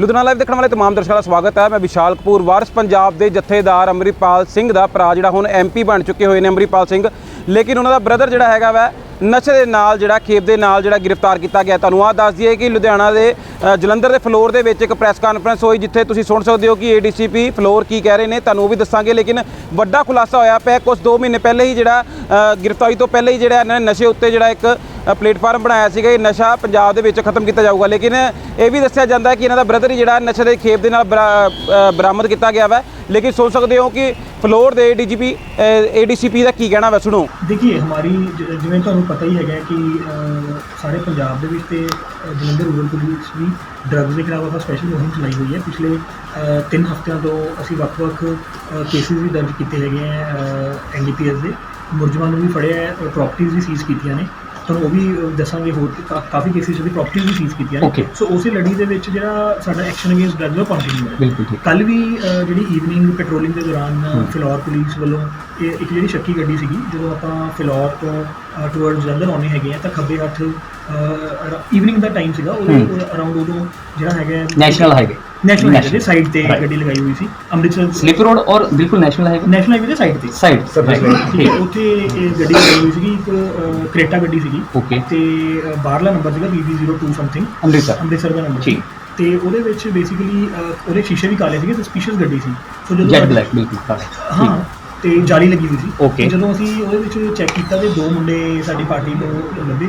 Ludhiana live ਦੇਖਣ ਵਾਲੇ ਤਮਾਮ ਦਰਸ਼ਕਾਂ ਦਾ ਸਵਾਗਤ ਹੈ। ਮੈਂ ਵਿਸ਼ਾਲ ਕਪੂਰ, ਵਾਰਸ ਪੰਜਾਬ ਦੇ ਜਥੇਦਾਰ ਅੰਮ੍ਰਿਤਪਾਲ ਸਿੰਘ ਦਾ ਭਰਾ ਜਿਹੜਾ ਹੁਣ ਐਮਪੀ ਬਣ ਚੁੱਕੇ ਹੋਏ ਨੇ ਅੰਮ੍ਰਿਤਪਾਲ ਸਿੰਘ। ਲੇਕਿਨ ਉਹਨਾਂ ਦਾ ਬ੍ਰਦਰ ਜਿਹੜਾ ਹੈਗਾ ਵਾ, ਨਸ਼ੇ ਦੇ ਨਾਲ ਜਿਹੜਾ, ਖੇਪ ਦੇ ਨਾਲ ਜਿਹੜਾ ਗ੍ਰਿਫਤਾਰ ਕੀਤਾ ਗਿਆ। ਤੁਹਾਨੂੰ ਆਹ ਦੱਸ ਦਈਏ ਕਿ ਲੁਧਿਆਣਾ ਦੇ ਜਲੰਧਰ ਦੇ ਫਲੋਰ ਦੇ ਵਿੱਚ ਇੱਕ ਪ੍ਰੈਸ ਕਾਨਫਰੰਸ ਹੋਈ, ਜਿੱਥੇ ਤੁਸੀਂ ਸੁਣ ਸਕਦੇ ਹੋ ਕਿ ਏਡੀਸੀਪੀ ਫਲੋਰ ਕੀ ਕਹਿ ਰਹੇ ਨੇ, ਤੁਹਾਨੂੰ ਉਹ ਵੀ ਦੱਸਾਂਗੇ। ਲੇਕਿਨ ਵੱਡਾ ਖੁਲਾਸਾ ਹੋਇਆ ਪਿਆ ਕੁਝ 2 ਮਹੀਨੇ ਪਹਿਲੇ ਹੀ ਜਿਹੜਾ ਗ੍ਰਿਫਤਾਰੀ ਤੋਂ ਪਹਿਲੇ ਹੀ ਜਿਹੜਾ ਇਹਨਾਂ ਨੇ ਨਸ਼ੇ ਉੱਤੇ ਜਿਹੜਾ ਇੱਕ ਪਲੇਟਫਾਰਮ ਬਣਾਇਆ ਸੀਗਾ ਇਹ ਨਸ਼ਾ ਪੰਜਾਬ ਦੇ ਵਿੱਚ ਖਤਮ ਕੀਤਾ ਜਾਊਗਾ। ਲੇਕਿਨ ਇਹ ਵੀ ਦੱਸਿਆ ਜਾਂਦਾ ਹੈ ਕਿ ਇਹਨਾਂ ਦਾ ਬ੍ਰਦਰ ਹੀ ਜਿਹੜਾ ਨਸ਼ੇ ਦੇ ਖੇਪ ਦੇ ਨਾਲ ਬਰਾ- ਬਰਾਮਦ ਕੀਤਾ ਗਿਆ ਵਾ। ਲੇਕਿਨ ਸੋਚ ਸਕਦੇ ਹੋ ਕਿ ਫਲੋਰ ਦੇ ਡੀਜੀਪੀ ਏਡੀਸੀਪੀ ਦਾ ਕੀ ਕਹਿਣਾ ਵਾ ਸੁਣੋ। ਦੇਖੀਏ ਹਮਾਰੀ ਜਿਵੇਂ ਤੁਹਾਨੂੰ ਪਤਾ ਹੀ ਹੈਗਾ ਕਿ ਸਾਰੇ ਪੰਜਾਬ ਦੇ ਵਿੱਚ ਤੇ ਅ, ਜਲੰਧਰ ਰੂਰਲ ਪੁਲਿਸ ਵੀ ਡਰੱਗਸ ਦੇ ਖਿਲਾਫ ਆਪਾਂ ਸਪੈਸ਼ਲ ਮੁਹਿੰਮ ਚਲਾਈ ਹੋਈ ਹੈ। ਪਿਛਲੇ 3 ਹਫ਼ਤਿਆਂ ਤੋਂ ਅਸੀਂ ਵੱਖ-ਵੱਖ ਕੇਸਿਸ ਵੀ ਦਰਜ ਕੀਤੇ ਹੈਗੇ ਆ ਐਨਡੀਪੀਐਸ ਦੇ। ਮੁਲਜ਼ਮਾਂ ਨੂੰ ਵੀ ਫੜਿਆ ਹੈ ਪ੍ਰਾਪਰਟੀਆਂ ਵੀ ਸੀਜ਼ ਕੀਤੀਆਂ ਨੇ। ਤੁਹਾਨੂੰ ਉਹ ਵੀ ਦੱਸਾਂਗੇ ਹੋਰ ਕਿ ਕਾ- ਕਾਫੀ ਕੇਸਿਸ ਦੀ ਪ੍ਰਾਪਰਟੀਆਂ ਵੀ ਸੀਜ਼ ਕੀਤੀਆਂ ਨੇ। Okay. ਸੋ ਉਸੇ ਲੜੀ ਦੇ ਵਿੱਚ ਜਿਹੜਾ ਸਾਡਾ ਐਕਸ਼ਨ ਅਗੇਂਸਟ ਡਰੱਗਸ ਉਹ ਕੰਟੀਨਿਊ ਹੈ ਬਿਲਕੁਲ ਠੀਕ। ਕੱਲ ਵੀ ਅ, ਜਿਹੜੀ ਈਵਨਿੰਗ ਪੈਟਰੋਲਿੰਗ ਦੇ ਦੌਰਾਨ ਫਿਲੌਰ ਪੁਲਿਸ ਵੱਲੋਂ ਇਹ ਇੱਕ ਜਿਹੜੀ ਸ਼ੱਕੀ ਗੱਡੀ ਸੀਗੀ ਜਦੋਂ ਆਪਾਂ ਫਿਲੌਰ ਤੋਂ ਟੁਵਰਡ ਜਲੰਧਰ ਆਉਣੇ ਹੈਗੇ ਆ ਤਾਂ ਖੱਬੇ ਹੱਥ ਈਵਨਿੰਗ ਦਾ ਟਾਈਮ ਸੀਗਾ ਉਹਦੇ ਹੂੰ। ਅਰਾਊਂਡ ਉਦੋਂ ਜਿਹੜਾ ਹੈਗਾ ਨੈਸ਼ਨਲ ਹਾਈਵੇ ਨੈਸ਼ਨਲ ਹਾਈਵੇ ਦੇ ਸਾਈਡ ਤੇ. ਗੱਡੀ ਲਗਾਈ ਹੋਈ ਸੀ ਅੰਮ੍ਰਿਤਸਰ ਸਲਿਪ ਰੋਡ ਔਰ ਬਿਲਕੁਲ ਨੈਸ਼ਨਲ ਹਾਈਵੇ ਨੈਸ਼ਨਲ ਹਾਈਵੇ ਦੇ ਸਾਈਡ ਤੇ। ਸਾਈਡ ਠੀਕ ਹੈ ਉੱਥੇ ਇਹ ਗੱਡੀ ਲਗਾਈ ਹੋਈ ਸੀਗੀ ਇੱਕ ਕ੍ਰੇਟਾ ਗੱਡੀ ਸੀਗੀ। ਓਕੇ ਤੇ ਅ, ਬਾਹਰਲਾ ਨੰਬਰ ਸੀਗਾ BB02 ਸਮਥਿੰਗ ਅੰਮ੍ਰਿਤਸਰ। ਅੰਮ੍ਰਿਤਸਰ ਦਾ ਨੰਬਰ ਠੀਕ। ਤੇ ਉਹਦੇ ਵਿੱਚ ਬੇਸਿਕਲੀ ਉਹਦੇ ਸ਼ੀਸ਼ੇ ਵੀ ਕਾਲੇ ਸੀਗੇ ਸਸਪੀਸ਼ੀਅਸ ਗੱਡੀ ਸੀ। ਸੋ ਜੈਟ ਬਲੈਕ ਬਿਲਕੁਲ ਕਾਲਾ। ਹਾਂ ਤੇ ਜਾਲੀ ਲੱਗੀ ਹੋਈ ਸੀ। Okay. ਜਦੋਂ ਅਸੀਂ ਉਹਦੇ ਵਿੱਚ ਚੈੱਕ ਕੀਤਾ ਤੇ ਦੋ ਮੁੰਡੇ ਸਾਡੀ ਪਾਰਟੀ ਤੋਂ ਲੱਭੇ।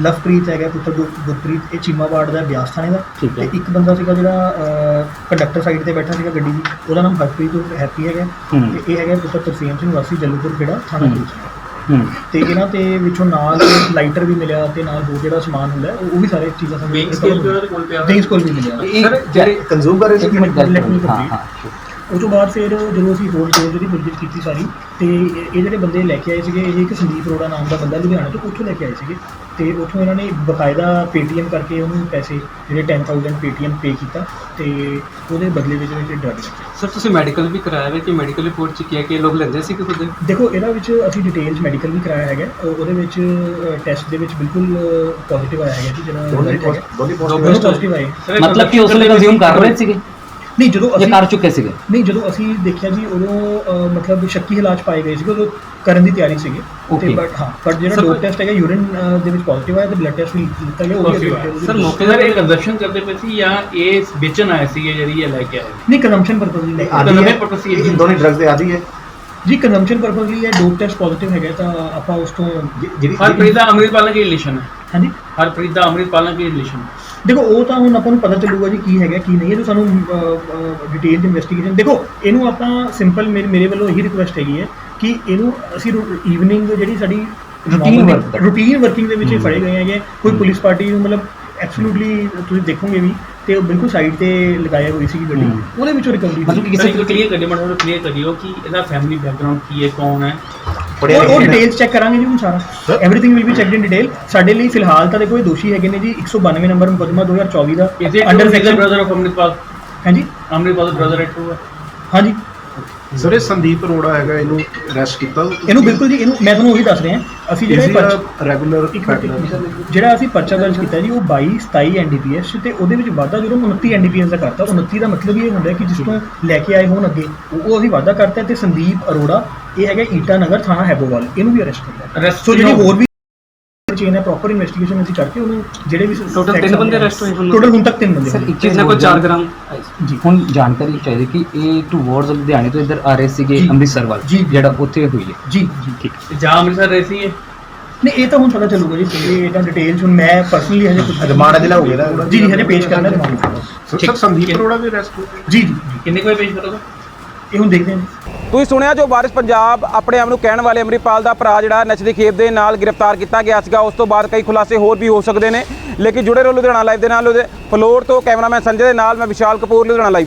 ਲਵਪ੍ਰੀਤ ਹੈਗਾ ਪੁੱਤਰ ਗੁਰ- ਗੁਰਪ੍ਰੀਤ ਇਹ ਚੀਮਾਬਾੜ ਦਾ ਬਿਆਸ ਥਾਣੇ ਦਾ। ਠੀਕ ਹੈ। ਤੇ ਇੱਕ ਬੰਦਾ ਸੀਗਾ ਜਿਹੜਾ ਕੰਡਕਟਰ ਸਾਈਡ ਤੇ ਬੈਠਾ ਸੀਗਾ ਗੱਡੀ ਦੀ। ਉਹਦਾ ਨਾਮ ਹਰਪ੍ਰੀਤ ਹੈਪੀ ਹੈਗਾ। ਹੂੰ। ਤੇ ਇਹ ਹੈਗਾ ਪੁੱਤਰ ਤਰਸੇਮ ਸਿੰਘ ਵਾਸੀ ਜੱਲੂਪੁਰ ਖੇੜਾ ਥਾਣਾ ਹੂੰ। ਪੁਲਿਸ ਹੂੰ। ਤੇ ਇਹਨਾਂ ਤੇ ਵਿੱਚੋਂ ਨਾਲ ਲਾਈਟਰ ਵੀ ਮਿਲਿਆ ਤੇ ਨਾਲ ਹੋਰ ਜਿਹੜਾ ਸਮਾਨ ਹੁੰਦਾ ਹੈ, ਉਹ ਉਹ ਵੀ ਸਾਰੇ ਚੀਜ਼ਾਂ ਸਾਨੂੰ ਵੇਗ ਸਕੇਲ ਵੀ ਉਹਦੇ ਕੋਲ ਪਿਆ ਵੇਗ ਸਕੇਲ ਵੀ ਮਿਲਿਆ। ਇਹ ਜਿਹੜੇ ਕੰਜ਼ੂਮ ਕਰ ਰਹੇ ਸੀ ਇੱਕ ਮਿੰਟ ਗੱਲ me ਹਾਂ. ਹਾਂ ਉਹ ਤੋਂ ਬਾਅਦ ਫਿਰ ਜਦੋਂ ਅਸੀਂ ਹੋਰ ਡੋਰ ਜਿਹੜੀ ਪੁੱਛਗਿੱਛ ਕੀਤੀ ਸਾਰੀ ਤੇ ਇਹ ਇਹ ਜਿਹੜੇ ਬੰਦੇ ਲੈ ਕੇ ਆਏ ਸੀਗੇ ਇਹ ਇੱਕ ਸੰਦੀਪ ਅਰੋੜਾ ਨਾਮ ਦਾ ਬੰਦਾ ਲੁਧਿਆਣਾ ਤੋਂ ਉੱਥੋਂ ਲੈ ਕੇ ਆਏ ਸੀਗੇ। ਤੇ ਉੱਥੋਂ ਇਹਨਾਂ ਨੇ ਬਕਾਇਦਾ ਪੇਟੀਐਮ ਕਰਕੇ ਉਹਨੂੰ ਪੈਸੇ ਜਿਹੜੇ 10000 ਪੇਟੀਐਮ ਪੇ ਕੀਤਾ ਤੇ ਉਹਦੇ ਬਦਲੇ ਵਿੱਚ ਵਿੱਚ ਡਰਗ ਲਿਆ ਸਰ ਤੁਸੀਂ ਮੈਡੀਕਲ ਵੀ ਕਰਾਇਆ ਹੈ ਕਿ ਮੈਡੀਕਲ ਰਿਪੋਰਟ ਚ ਕੀ ਹੈ ਕਿ ਲੋਕ ਲੈਂਦੇ ਸੀ ਕਿ ਖੁਦ? ਦੇਖੋ ਇਹਦਾ ਵਿੱਚ ਅਸੀਂ ਡਿਟੇਲਸ ਮੈਡੀਕਲ ਵੀ ਕਰਾਇਆ ਹੈਗਾ। ਉਹ- ਉਹਦੇ ਵਿੱਚ ਟੈਸਟ ਦੇ ਵਿੱਚ ਬਿਲਕੁਲ ਪੋਜ਼ਿਟਿਵ ਆਇਆ ਹੈਗਾ ਜੀ ਜਿਹੜਾ। ਦੋਨੋਂ ਆਏ ਮਤਲਬ ਕਿ ਉਸ ਵੇਲੇ ਕੰਜ਼ਿਊਮ ਕਰ ਰਹੇ ਸੀਗੇ? ਨਹੀਂ ਜਦੋਂ ਜਾਂ ਅਸੀਂ ਕਰ ਚੁੱਕੇ ਸੀਗੇ ਨਹੀਂ ਜਦੋਂ ਅਸੀਂ ਦੇਖਿਆ ਜੀ ਉਦੋਂ ਅਹ, ਮਤਲਬ ਸ਼ੱਕੀ ਹਾਲਾਤ 'ਚ ਪਾਏ ਗਏ ਸੀਗੇ ਉਦੋਂ ਕਰਨ ਦੀ ਤਿਆਰੀ ਸੀਗੀ ਤੇ Okay. ਬਟ ਹਾਂ ਬਟ ਜਿਹੜਾ Sir, ਡੋਪ ਟੈਸਟ ਹੈਗਾ ਯੂਰਿਨ ਦੇ ਵਿੱਚ ਪੋਜ਼ਿਟਿਵ ਆਇਆ ਤੇ ਬਲੱਡ ਟੈਸਟ ਵੀ ਕੀਤਾ ਗਿਆ ਉਹ ਵੀ ਅੱਗੇ- ਸਰ ਮੌਕੇ ਦਾ ਇਹ ਕੰਜ਼ਪਸ਼ਨ ਕਰਦੇ ਪਏ ਸੀ ਜਾਂ ਇਹ ਵੇਚਣ ਆਏ ਸੀ ਜਿਹੜੀ ਇਹ ਲੈ ਕੇ ਆਏ ਨਹੀਂ ਕੰਜ਼ੰਪਸ਼ਨ ਪਰਪਸ ਲਈ ਆਦੀ ਹੈ ਪਰਪਸ ਇਹ इन दोनों ड्रग्स दे आदि है ਜੀ ਕੰਜ਼ੰਪਸ਼ਨ ਪਰਪਸ ਲਈ ਇਹ ਡੋਪ ਟੈਸਟ ਪੋਜ਼ਿਟਿਵ ਹੈਗਾ ਤਾਂ ਆਪਾਂ ਉਸ ਤੋਂ ਹਰਪ੍ਰੀਤ ਦਾ ਅੰਮ੍ਰਿਤਪਾਲ ਨਾਲ ਕੀ ਰਿਲੇਸ਼ਨ ਹੈ ਹਾਂਜੀ ਹਰਪ੍ਰੀਤ ਦਾ ਅੰਮ੍ਰਿਤਪਾਲ ਨਾਲ ਕੀ ਰਿਲੇਸ਼ਨ ਹੈ ਦੇਖੋ ਉਹ ਤਾਂ ਹੁਣ ਆਪਾਂ ਨੂੰ ਪਤਾ ਚੱਲੂਗਾ ਜੀ ਕੀ ਹੈਗਾ ਕੀ ਨਹੀਂ ਹੈ ਤੇ ਸਾਨੂੰ ਡਿਟੇਲ ਇਨਵੈਸਟੀਗੇਸ਼ਨ ਦੇਖੋ ਇਹਨੂੰ ਆਪਾਂ ਸਿੰਪਲ ਮੇਰੇ ਮੇਰੇ ਵੱਲੋਂ ਇਹੀ ਰਿਕੁਐਸਟ ਹੈਗੀ ਹੈ ਕਿ ਇਹਨੂੰ ਅਸੀਂ ਈਵਨਿੰਗ ਜਿਹੜੀ ਸਾਡੀ work ਦਾ। ਰੂਟੀਨ ਵਰਕਿੰਗ ਦੇ ਵਿੱਚ ਇਹ ਫੜੇ ਗਏ ਹੈਗੇ। ਕੋਈ ਪੁਲਿਸ ਪਾਰਟੀ ਨੂੰ ਮਤਲਬ ਐਬਸੋਲੂਟਲੀ ਤੁਸੀਂ ਦੇਖੋਗੇ ਵੀ ਤੇ ਉਹ ਬਿਲਕੁਲ ਸਾਈਡ ਤੇ ਲਗਾਇਆ ਹੋਈ ਸੀਗੀ ਗੱਡੀ। ਉਹਦੇ ਵਿੱਚੋਂ ਰਿਕਵਰੀ ਮਤਲਬ ਕਿ ਕਿਸੇ ਨੂੰ ਕਲੀਅਰ ਕਰਿਓ ਮੈਨੂੰ ਕਲੀਅਰ ਕਰਿਓ ਕਿ ਇਹਦਾ ਫੈਮਿਲੀ ਬੈਕਗ੍ਰਾਉਂਡ ਕੀ ਹੈ ਕੌਣ ਹੈ? ਪੜਿਆ ਉਹ ਲਿਖਿਆ ਚੈੱਕ ਕਰਾਂਗੇ ਜੀ ਹੁਣ ਸਾਰਾ। Sir? Everything will be in detail ਸਾਡੇ ਲਈ ਫਿਲਹਾਲ ਤਾਂ ਦੇਖੋ ਦੋਸ਼ੀ ਹੈਗੇ ਨੇ ਜੀ 192 ਨੰਬਰ ਮੁਕੱਦਮਾ 2024 ਦਾ। Under section brother of Amritpal ਹਾਂਜੀ? ਅੰਮ੍ਰਿਤਪਾਲ ਬ੍ਰਦਰ ਹੈ ਟੂ ਹਾਂਜੀ। ਸਰ ਇਹ ਸੰਦੀਪ ਅਰੋੜਾ ਹੈਗਾ ਇਹਨੂੰ ਅਰੈਸਟ ਕੀਤਾ। ਇਹਨੂੰ ਬਿਲਕੁਲ ਜੀ ਇਹਨੂੰ ਮੈਂ ਤੁਹਾਨੂੰ ਉਹੀ ਦੱਸ ਰਿਹਾ। ਅਸੀਂ ਜਿਹੜੇ ਰੈਗੂਲਰ ਜਿਹੜਾ ਅਸੀਂ ਪਰਚਾ ਦਰਜ ਕੀਤਾ ਜੀ ਉਹ 22 27 ਐਨਡੀਪੀਐਸ ਤੇ ਉਹਦੇ ਵਿੱਚ ਵਾਧਾ ਜੁਰਮ 29 ਐਨਡੀਪੀਐਸ ਦਾ ਕਰਤਾ 29 ਦਾ ਮਤਲਬ ਇਹ ਹੁੰਦਾ ਕਿ ਜਿਸ ਤੋਂ ਲੈ ਕੇ ਆਏ ਹੋਣ ਅੱਗੇ ਉਹ ਅਸੀਂ ਵਾਧਾ ਕਰਤਾ ਤੇ ਸੰਦੀਪ ਅਰੋੜਾ ਇਹ ਹੈਗਾ ਈਟਾ ਨਗਰ ਥਾਣਾ ਹੈਬੋਵਾਲ ਇਹਨੂੰ ਵੀ ਅਰੈਸਟ ਕੀਤਾ Arrest ਸੋ ਜਿਹੜੀ ਕਿਉਂ? ਹੋਰ ਵੀ ਚੇਨ ਹੈ ਪ੍ਰੋਪਰ ਇਨਵੈਸਟੀਗੇਸ਼ਨ ਅਸੀਂ ਕਰਕੇ ਉਹਨੂੰ ਜਿਹੜੇ ਵੀ Total ਤਿੰਨ ਬੰਦੇ arrest ਹੋਏ ਹੁਣ? ਟੋਟਲ ਹੁਣ ਤੱਕ ਤਿੰਨ ਬੰਦੇ ਸਰ ਹੋਏ। ਇੱਕ ਜਿਸ ਨੇ ਕੋਈ 4 ਗ੍ਰਾਮ ਜੀ। ਹੁਣ ਜਾਣਕਾਰੀ ਚਾਹੀਦੀ ਕਿ ਇਹ ਟੂਵਰਡਸ ਲੁਧਿਆਣੇ ਤੋਂ ਇੱਧਰ ਆ ਰਹੇ ਸੀਗੇ ਜੀ। ਅੰਮ੍ਰਿਤਸਰ ਵੱਲ ਜੀ। ਜਿਹੜਾ ਉੱਥੇ ਹੋਈ ਹੈ। ਜੀ ਜੀ। ਠੀਕ ਜਾਂ ਅੰਮ੍ਰਿਤਸਰ ਰਹੀ ਸੀ ਇਹ ਨਹੀਂ ਇਹ ਤਾਂ ਹੁਣ ਪਤਾ ਚੱਲੂਗਾ ਜੀ। ਇਹ ਤਾਂ ਡਿਟੇਲਸ ਹੁਣ ਮੈਂ ਪਰਸਨਲੀ ਹਜੇ ਕੁਝ ਰਿਮਾਂਡ ਅਜੇ ਲਾਓਗੇ ਨਾ? ਜੀ ਜੀ ਹਜੇ ਪੇਸ਼ ਕਰਨਾ ਰਿਮਾਂਡ। ਸਰ ਸੰਦੀਪ ਅਰੋੜਾ ਵੀ ਅਰੈਸਟ ਹੋ ਗਿਆ ਜੀ ਜੀ। ਕਿੰਨੇ ਕੋਈ ਪੇਸ਼ ਕਰੋਗੇ? ਇਹ ਹੁਣ ਦੇਖਦੇ ਹਾਂ। ਤੁਸੀਂ ਸੁਣਿਆ ਜੋ ਵਾਰਿਸ ਪੰਜਾਬ ਆਪਣੇ ਆਪ ਨੂੰ ਕਹਿਣ ਵਾਲੇ ਅੰਮ੍ਰਿਤਪਾਲ ਦਾ ਭਰਾ ਜਿਹੜਾ ਨਸ਼ੇ ਖੇਪ ਦੇ ਨਾਲ ਗ੍ਰਿਫਤਾਰ ਕੀਤਾ ਗਿਆ ਸੀਗਾ, ਉਸ ਤੋਂ ਬਾਅਦ ਕਈ ਖੁਲਾਸੇ ਹੋਰ ਵੀ ਹੋ ਸਕਦੇ ਨੇ। ਲੇਕਿਨ ਜੁੜੇ ਰਹੋ ਲੁਧਿਆਣਾ ਲਾਈਵ ਦੇ ਨਾਲ ਫਲੋਰ ਤੋਂ ਕੈਮਰਾਮੈਨ ਸੰਜੇ ਦੇ ਨਾਲ ਮੈਂ ਵਿਸ਼ਾਲ ਕਪੂਰ, ਲੁਧਿਆਣਾ ਲਾਈਵ।